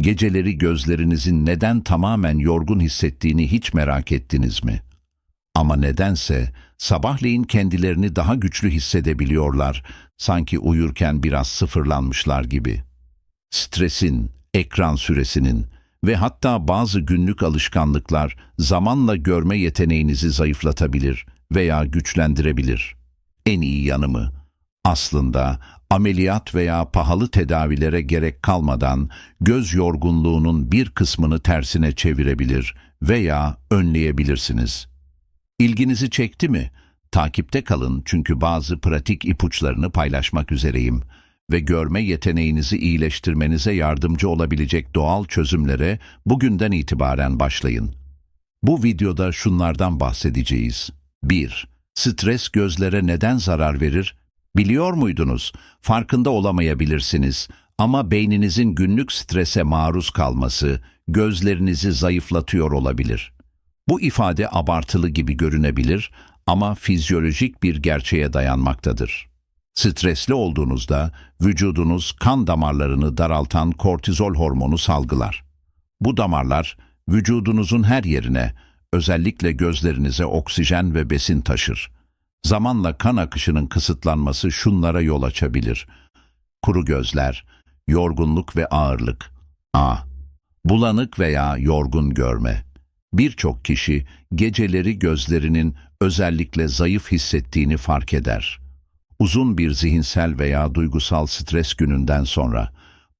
Geceleri gözlerinizin neden tamamen yorgun hissettiğini hiç merak ettiniz mi? Ama nedense sabahleyin kendilerini daha güçlü hissedebiliyorlar, sanki uyurken biraz sıfırlanmışlar gibi. Stresin, ekran süresinin ve hatta bazı günlük alışkanlıklar zamanla görme yeteneğinizi zayıflatabilir veya güçlendirebilir. En iyi yanımı aslında ameliyat veya pahalı tedavilere gerek kalmadan göz yorgunluğunun bir kısmını tersine çevirebilir veya önleyebilirsiniz. İlginizi çekti mi? Takipte kalın çünkü bazı pratik ipuçlarını paylaşmak üzereyim ve görme yeteneğinizi iyileştirmenize yardımcı olabilecek doğal çözümlere bugünden itibaren başlayın. Bu videoda şunlardan bahsedeceğiz. 1. Stres gözlere neden zarar verir? Biliyor muydunuz? Farkında olamayabilirsiniz ama beyninizin günlük strese maruz kalması gözlerinizi zayıflatıyor olabilir. Bu ifade abartılı gibi görünebilir ama fizyolojik bir gerçeğe dayanmaktadır. Stresli olduğunuzda vücudunuz kan damarlarını daraltan kortizol hormonu salgılar. Bu damarlar vücudunuzun her yerine, özellikle gözlerinize oksijen ve besin taşır. Zamanla kan akışının kısıtlanması şunlara yol açabilir. Kuru gözler, yorgunluk ve ağırlık. A. Bulanık veya yorgun görme. Birçok kişi geceleri gözlerinin özellikle zayıf hissettiğini fark eder. Uzun bir zihinsel veya duygusal stres gününden sonra.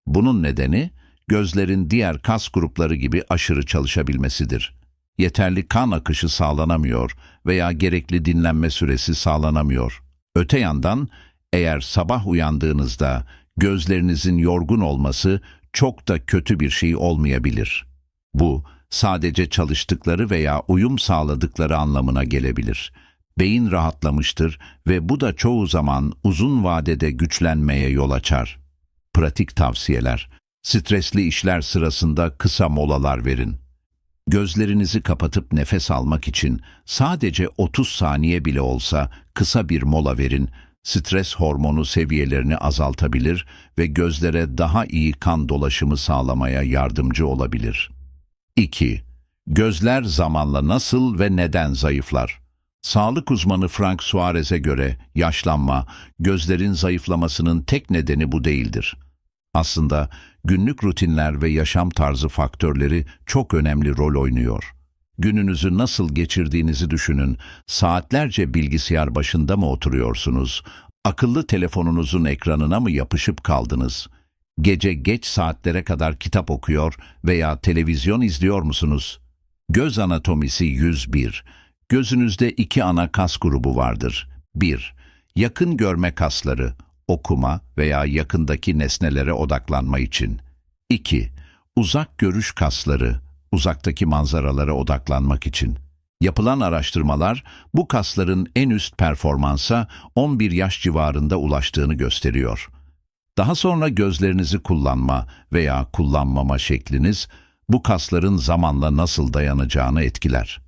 Bunun nedeni gözlerin diğer kas grupları gibi aşırı çalışabilmesidir. Yeterli kan akışı sağlanamıyor veya gerekli dinlenme süresi sağlanamıyor. Öte yandan eğer sabah uyandığınızda gözlerinizin yorgun olması çok da kötü bir şey olmayabilir. Bu sadece çalıştıkları veya uyum sağladıkları anlamına gelebilir. Beyin rahatlamıştır ve bu da çoğu zaman uzun vadede güçlenmeye yol açar. Pratik tavsiyeler. Stresli işler sırasında kısa molalar verin. Gözlerinizi kapatıp nefes almak için sadece 30 saniye bile olsa kısa bir mola verin. Stres hormonu seviyelerini azaltabilir ve gözlere daha iyi kan dolaşımı sağlamaya yardımcı olabilir. 2. Gözler zamanla nasıl ve neden zayıflar? Sağlık uzmanı Frank Suarez'e göre yaşlanma, gözlerin zayıflamasının tek nedeni bu değildir. Aslında günlük rutinler ve yaşam tarzı faktörleri çok önemli rol oynuyor. Gününüzü nasıl geçirdiğinizi düşünün. Saatlerce bilgisayar başında mı oturuyorsunuz? Akıllı telefonunuzun ekranına mı yapışıp kaldınız? Gece geç saatlere kadar kitap okuyor veya televizyon izliyor musunuz? Göz anatomisi 101. Gözünüzde iki ana kas grubu vardır. 1. Yakın görme kasları, okuma veya yakındaki nesnelere odaklanma için. 2. Uzak görüş kasları, uzaktaki manzaralara odaklanmak için. Yapılan araştırmalar bu kasların en üst performansa 11 yaş civarında ulaştığını gösteriyor. Daha sonra gözlerinizi kullanma veya kullanmama şekliniz bu kasların zamanla nasıl dayanacağını etkiler.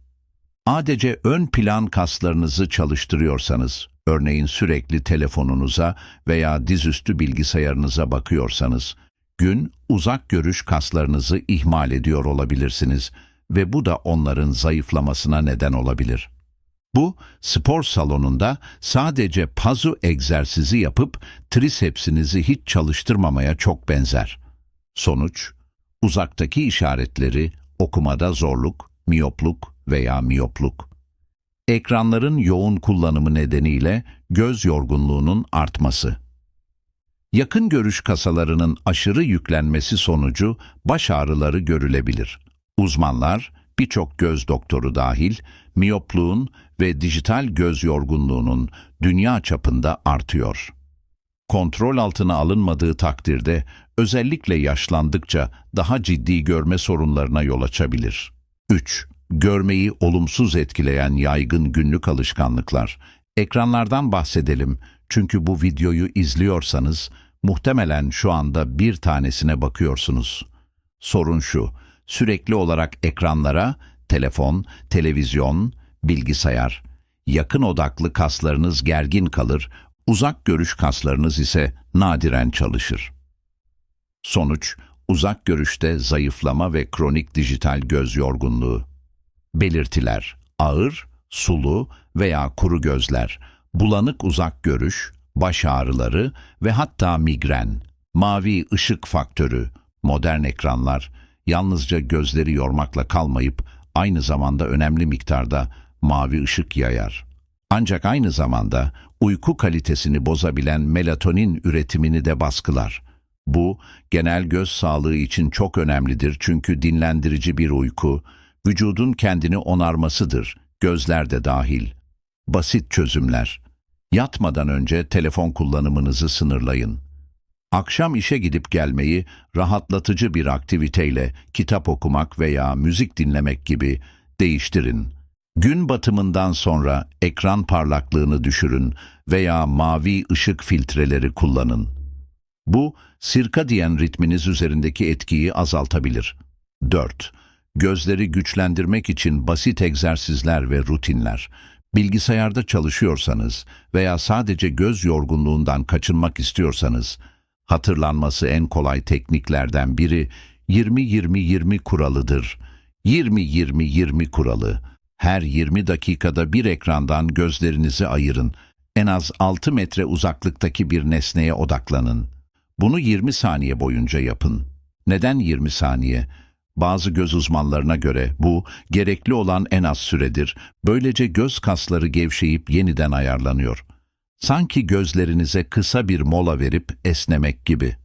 Adece ön plan kaslarınızı çalıştırıyorsanız, örneğin sürekli telefonunuza veya dizüstü bilgisayarınıza bakıyorsanız, gün uzak görüş kaslarınızı ihmal ediyor olabilirsiniz ve bu da onların zayıflamasına neden olabilir. Bu, spor salonunda sadece pazu egzersizi yapıp trisepsinizi hiç çalıştırmamaya çok benzer. Sonuç, uzaktaki işaretleri okumada zorluk, miyopluk veya miyopluk. Ekranların yoğun kullanımı nedeniyle göz yorgunluğunun artması. Yakın görüş kasalarının aşırı yüklenmesi sonucu baş ağrıları görülebilir. Uzmanlar, birçok göz doktoru dahil, miyopluğun ve dijital göz yorgunluğunun dünya çapında artıyor. Kontrol altına alınmadığı takdirde özellikle yaşlandıkça daha ciddi görme sorunlarına yol açabilir. 3. Görmeyi olumsuz etkileyen yaygın günlük alışkanlıklar. Ekranlardan bahsedelim çünkü bu videoyu izliyorsanız muhtemelen şu anda bir tanesine bakıyorsunuz. Sorun şu, sürekli olarak ekranlara, telefon, televizyon, bilgisayar, yakın odaklı kaslarınız gergin kalır, uzak görüş kaslarınız ise nadiren çalışır. Sonuç, uzak görüşte zayıflama ve kronik dijital göz yorgunluğu. Belirtiler ağır, sulu veya kuru gözler, bulanık uzak görüş, baş ağrıları ve hatta migren, mavi ışık faktörü, modern ekranlar yalnızca gözleri yormakla kalmayıp aynı zamanda önemli miktarda mavi ışık yayar. Ancak aynı zamanda uyku kalitesini bozabilen melatonin üretimini de baskılar. Bu genel göz sağlığı için çok önemlidir çünkü dinlendirici bir uyku vücudun kendini onarmasıdır, gözler de dahil. Basit çözümler. Yatmadan önce telefon kullanımınızı sınırlayın. Akşam işe gidip gelmeyi rahatlatıcı bir aktiviteyle kitap okumak veya müzik dinlemek gibi değiştirin. Gün batımından sonra ekran parlaklığını düşürün veya mavi ışık filtreleri kullanın. Bu, sirkadiyen ritminiz üzerindeki etkiyi azaltabilir. 4. Gözleri güçlendirmek için basit egzersizler ve rutinler. Bilgisayarda çalışıyorsanız veya sadece göz yorgunluğundan kaçınmak istiyorsanız, hatırlanması en kolay tekniklerden biri 20-20-20 kuralıdır. 20-20-20 kuralı. Her 20 dakikada bir ekrandan gözlerinizi ayırın. En az 6 metre uzaklıktaki bir nesneye odaklanın. Bunu 20 saniye boyunca yapın. Neden 20 saniye? Bazı göz uzmanlarına göre bu gerekli olan en az süredir. Böylece göz kasları gevşeyip yeniden ayarlanıyor. Sanki gözlerinize kısa bir mola verip esnemek gibi.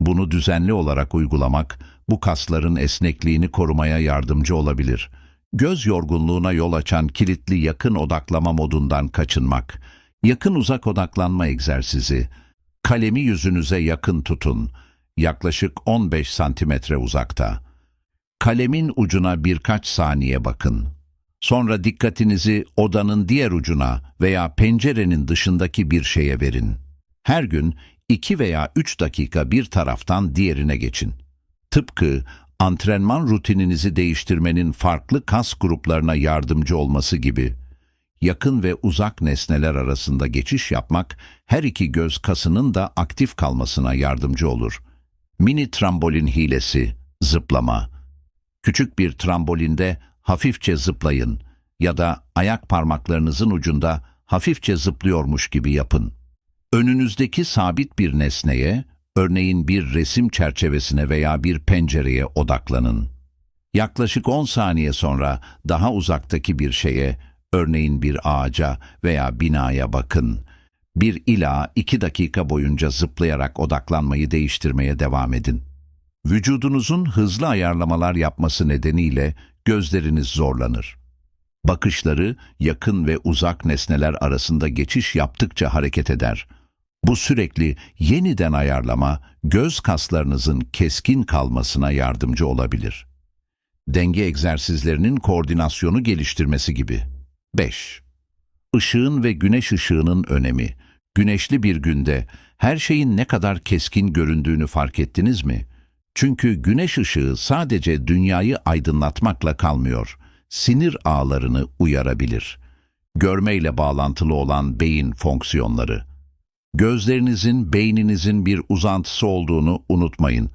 Bunu düzenli olarak uygulamak bu kasların esnekliğini korumaya yardımcı olabilir. Göz yorgunluğuna yol açan kilitli yakın odaklama modundan kaçınmak. Yakın uzak odaklanma egzersizi. Kalemi yüzünüze yakın tutun. Yaklaşık 15 santimetre uzakta. Kalemin ucuna birkaç saniye bakın. Sonra dikkatinizi odanın diğer ucuna veya pencerenin dışındaki bir şeye verin. Her gün 2 veya 3 dakika bir taraftan diğerine geçin. Tıpkı antrenman rutininizi değiştirmenin farklı kas gruplarına yardımcı olması gibi. Yakın ve uzak nesneler arasında geçiş yapmak her iki göz kasının da aktif kalmasına yardımcı olur. Mini trambolin hilesi, zıplama. Küçük bir trambolinde hafifçe zıplayın ya da ayak parmaklarınızın ucunda hafifçe zıplıyormuş gibi yapın. Önünüzdeki sabit bir nesneye, örneğin bir resim çerçevesine veya bir pencereye odaklanın. Yaklaşık 10 saniye sonra daha uzaktaki bir şeye, örneğin bir ağaca veya binaya bakın. Bir ila iki dakika boyunca zıplayarak odaklanmayı değiştirmeye devam edin. Vücudunuzun hızlı ayarlamalar yapması nedeniyle gözleriniz zorlanır. Bakışları yakın ve uzak nesneler arasında geçiş yaptıkça hareket eder. Bu sürekli yeniden ayarlama göz kaslarınızın keskin kalmasına yardımcı olabilir. Denge egzersizlerinin koordinasyonu geliştirmesi gibi. 5. Işığın ve güneş ışığının önemi. Güneşli bir günde her şeyin ne kadar keskin göründüğünü fark ettiniz mi? Çünkü güneş ışığı sadece dünyayı aydınlatmakla kalmıyor, sinir ağlarını uyarabilir. Görmeyle bağlantılı olan beyin fonksiyonları. Gözlerinizin beyninizin bir uzantısı olduğunu unutmayın.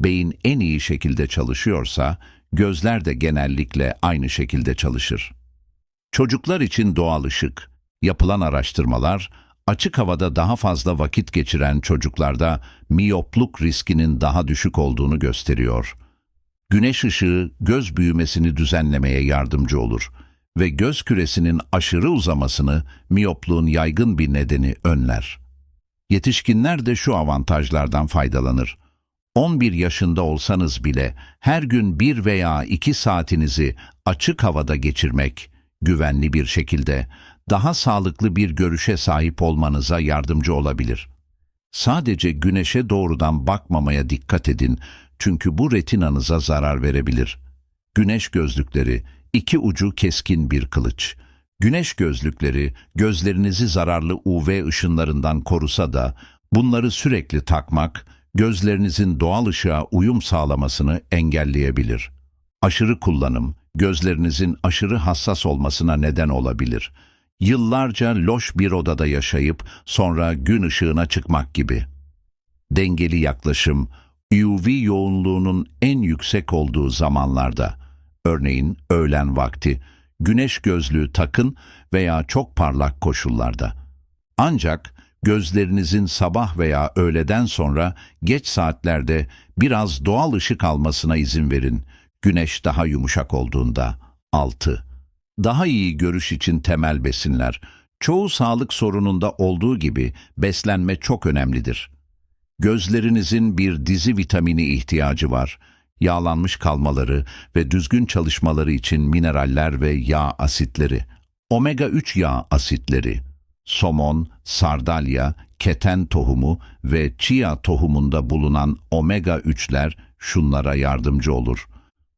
Beyin en iyi şekilde çalışıyorsa, gözler de genellikle aynı şekilde çalışır. Çocuklar için doğal ışık. Yapılan araştırmalar, açık havada daha fazla vakit geçiren çocuklarda miyopluk riskinin daha düşük olduğunu gösteriyor. Güneş ışığı göz büyümesini düzenlemeye yardımcı olur ve göz küresinin aşırı uzamasını miyopluğun yaygın bir nedeni önler. Yetişkinler de şu avantajlardan faydalanır. 11 yaşında olsanız bile her gün bir veya iki saatinizi açık havada geçirmek, güvenli bir şekilde daha sağlıklı bir görüşe sahip olmanıza yardımcı olabilir. Sadece güneşe doğrudan bakmamaya dikkat edin çünkü bu retinanıza zarar verebilir. Güneş gözlükleri, iki ucu keskin bir kılıç. Güneş gözlükleri gözlerinizi zararlı UV ışınlarından korusa da bunları sürekli takmak gözlerinizin doğal ışığa uyum sağlamasını engelleyebilir. Aşırı kullanım gözlerinizin aşırı hassas olmasına neden olabilir. Yıllarca loş bir odada yaşayıp sonra gün ışığına çıkmak gibi. Dengeli yaklaşım, UV yoğunluğunun en yüksek olduğu zamanlarda, örneğin öğlen vakti, güneş gözlüğü takın veya çok parlak koşullarda. Ancak gözlerinizin sabah veya öğleden sonra geç saatlerde biraz doğal ışık almasına izin verin. Güneş daha yumuşak olduğunda. 6. Daha iyi görüş için temel besinler. Çoğu sağlık sorununda olduğu gibi beslenme çok önemlidir. Gözlerinizin bir dizi vitamini ihtiyacı var. Yağlanmış kalmaları ve düzgün çalışmaları için mineraller ve yağ asitleri. Omega 3 yağ asitleri. Somon, sardalya, keten tohumu ve chia tohumunda bulunan omega 3'ler şunlara yardımcı olur.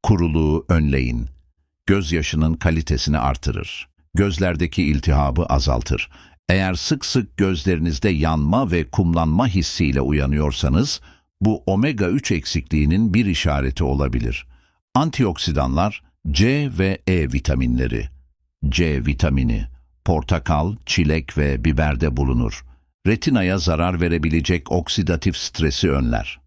Kuruluğu önleyin. Gözyaşının kalitesini artırır. Gözlerdeki iltihabı azaltır. Eğer sık sık gözlerinizde yanma ve kumlanma hissiyle uyanıyorsanız, bu omega 3 eksikliğinin bir işareti olabilir. Antioksidanlar C ve E vitaminleri. C vitamini, portakal, çilek ve biberde bulunur. Retinaya zarar verebilecek oksidatif stresi önler.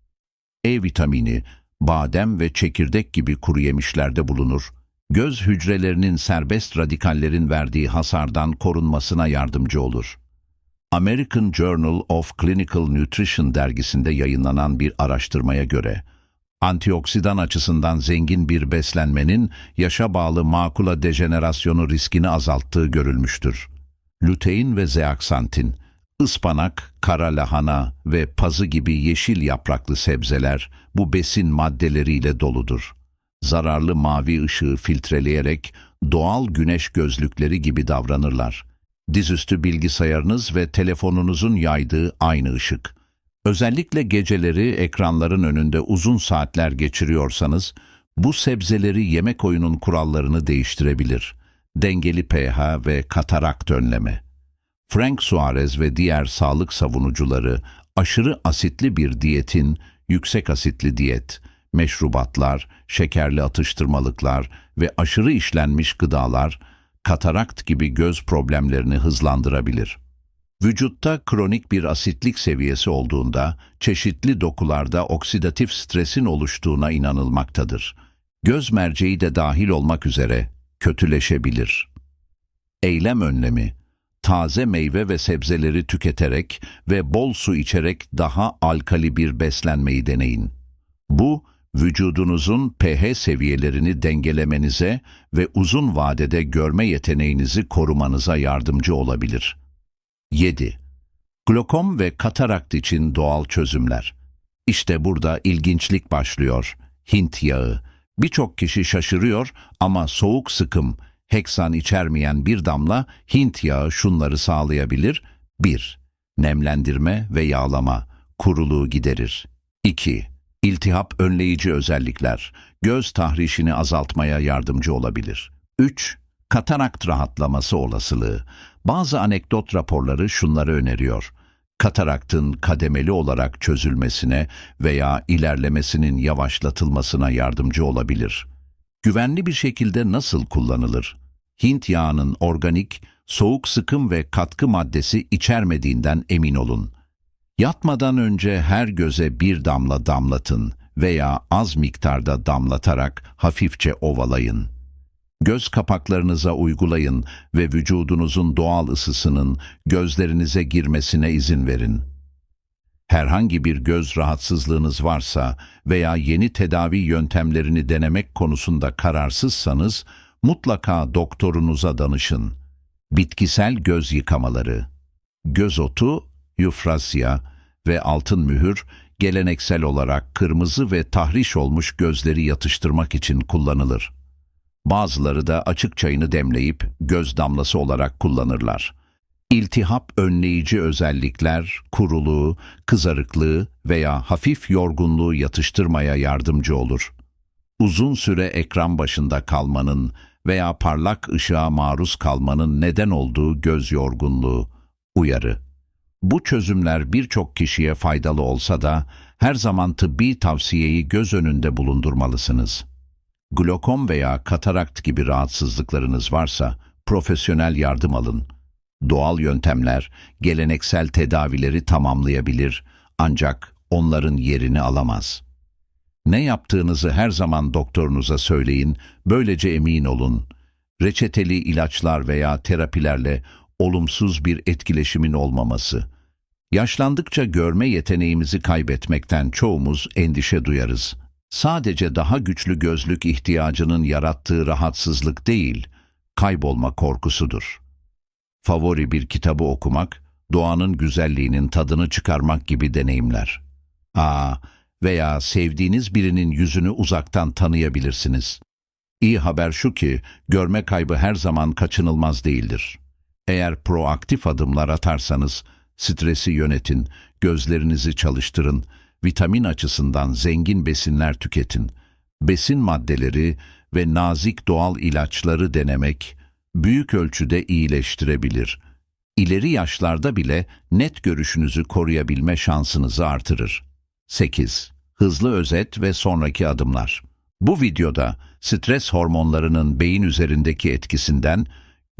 E vitamini, badem ve çekirdek gibi kuru yemişlerde bulunur. Göz hücrelerinin serbest radikallerin verdiği hasardan korunmasına yardımcı olur. American Journal of Clinical Nutrition dergisinde yayınlanan bir araştırmaya göre, antioksidan açısından zengin bir beslenmenin yaşa bağlı makula dejenerasyonu riskini azalttığı görülmüştür. Lutein ve zeaksantin, ıspanak, kara lahana ve pazı gibi yeşil yapraklı sebzeler bu besin maddeleriyle doludur. Zararlı mavi ışığı filtreleyerek doğal güneş gözlükleri gibi davranırlar. Dizüstü bilgisayarınız ve telefonunuzun yaydığı aynı ışık. Özellikle geceleri ekranların önünde uzun saatler geçiriyorsanız, bu sebzeleri yemek oyunun kurallarını değiştirebilir. Dengeli pH ve katarakt önleme. Frank Suarez ve diğer sağlık savunucuları aşırı asitli bir diyetin, yüksek asitli diyet, meşrubatlar, şekerli atıştırmalıklar ve aşırı işlenmiş gıdalar, katarakt gibi göz problemlerini hızlandırabilir. Vücutta kronik bir asitlik seviyesi olduğunda çeşitli dokularda oksidatif stresin oluştuğuna inanılmaktadır. Göz merceği de dahil olmak üzere kötüleşebilir. Eylem önlemi Taze meyve ve sebzeleri tüketerek ve bol su içerek daha alkali bir beslenmeyi deneyin. Bu, vücudunuzun pH seviyelerini dengelemenize ve uzun vadede görme yeteneğinizi korumanıza yardımcı olabilir. 7. Glokom ve katarakt için doğal çözümler. İşte burada ilginçlik başlıyor. Hint yağı. Birçok kişi şaşırıyor ama soğuk sıkım, heksan içermeyen bir damla Hint yağı şunları sağlayabilir. 1. Nemlendirme ve yağlama. Kuruluğu giderir. 2. İltihap önleyici özellikler. Göz tahrişini azaltmaya yardımcı olabilir. 3. Katarakt rahatlaması olasılığı. Bazı anekdot raporları şunları öneriyor. Kataraktın kademeli olarak çözülmesine veya ilerlemesinin yavaşlatılmasına yardımcı olabilir. Güvenli bir şekilde nasıl kullanılır? Hint yağının organik, soğuk sıkım ve katkı maddesi içermediğinden emin olun. Yatmadan önce her göze bir damla damlatın veya az miktarda damlatarak hafifçe ovalayın. Göz kapaklarınıza uygulayın ve vücudunuzun doğal ısısının gözlerinize girmesine izin verin. Herhangi bir göz rahatsızlığınız varsa veya yeni tedavi yöntemlerini denemek konusunda kararsızsanız mutlaka doktorunuza danışın. Bitkisel göz yıkamaları, göz otu, yufrasya ve altın mühür geleneksel olarak kırmızı ve tahriş olmuş gözleri yatıştırmak için kullanılır. Bazıları da açık çayını demleyip göz damlası olarak kullanırlar. İltihap önleyici özellikler, kuruluğu, kızarıklığı veya hafif yorgunluğu yatıştırmaya yardımcı olur. Uzun süre ekran başında kalmanın veya parlak ışığa maruz kalmanın neden olduğu göz yorgunluğu, uyarı. Bu çözümler birçok kişiye faydalı olsa da her zaman tıbbi tavsiyeyi göz önünde bulundurmalısınız. Glokom veya katarakt gibi rahatsızlıklarınız varsa profesyonel yardım alın. Doğal yöntemler geleneksel tedavileri tamamlayabilir ancak onların yerini alamaz. Ne yaptığınızı her zaman doktorunuza söyleyin, böylece emin olun. Reçeteli ilaçlar veya terapilerle olumsuz bir etkileşimin olmaması. Yaşlandıkça görme yeteneğimizi kaybetmekten çoğumuz endişe duyarız. Sadece daha güçlü gözlük ihtiyacının yarattığı rahatsızlık değil, kaybolma korkusudur. Favori bir kitabı okumak, doğanın güzelliğinin tadını çıkarmak gibi deneyimler. Aa, veya sevdiğiniz birinin yüzünü uzaktan tanıyabilirsiniz. İyi haber şu ki, görme kaybı her zaman kaçınılmaz değildir. Eğer proaktif adımlar atarsanız, stresi yönetin, gözlerinizi çalıştırın, vitamin açısından zengin besinler tüketin, besin maddeleri ve nazik doğal ilaçları denemek büyük ölçüde iyileştirebilir. İleri yaşlarda bile net görüşünüzü koruyabilme şansınızı artırır. 8. Hızlı özet ve sonraki adımlar. Bu videoda stres hormonlarının beyin üzerindeki etkisinden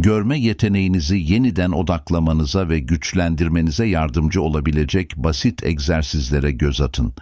görme yeteneğinizi yeniden odaklamanıza ve güçlendirmenize yardımcı olabilecek basit egzersizlere göz atın.